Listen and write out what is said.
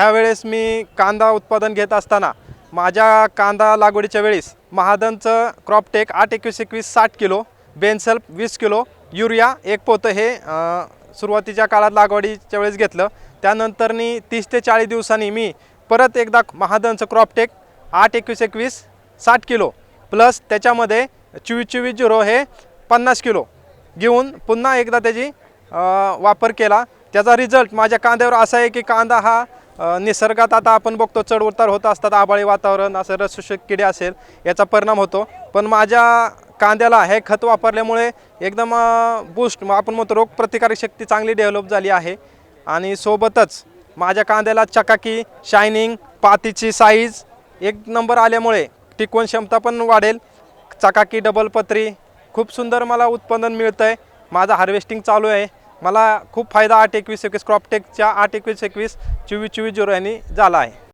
ह्यावेळेस मी कांदा उत्पादन घेत असताना माझ्या कांदा लागवडीच्या वेळेस महादनचं क्रॉपटेक आठ एकवीस एकवीस साठ किलो बेनसल्फ वीस किलो युरिया एक पोतं हे सुरुवातीच्या काळात लागवडीच्या वेळेस घेतलं. त्यानंतरनी तीस ते चाळीस दिवसांनी मी परत एकदा महादनचं क्रॉपटेक आठ एकवीस एकवीस साठ किलो प्लस त्याच्यामध्ये चोवीस चोवीस झिरो हे पन्नास किलो घेऊन पुन्हा एकदा त्याची वापर केला. त्याचा रिझल्ट माझ्या कांद्यावर असा आहे की कांदा हा निसर्गात आता आपण बघतो चढ उतार होत असतात आबाळी वातावरण असं रसशोषक किडे असेल याचा परिणाम होतो. पण माझ्या कांद्याला हे खत वापरल्यामुळे एकदम बूस्ट आपण म्हणतो रोगप्रतिकारक शक्ती चांगली डेव्हलप झाली आहे. आणि सोबतच माझ्या कांद्याला चकाकी शायनिंग पातीची साईज एक नंबर आल्यामुळे टिकवण क्षमता पण वाढेल. चकाकी डबल पत्री खूप सुंदर मला उत्पादन मिळतं आहे माझं हार्वेस्टिंग चालू आहे. मला खूप फायदा आठ एकवीस एकवीस क्रॉपटेकच्या आठ एकवीस एकवीस चोवीस चोवीस झिरो यांनी झाला आहे.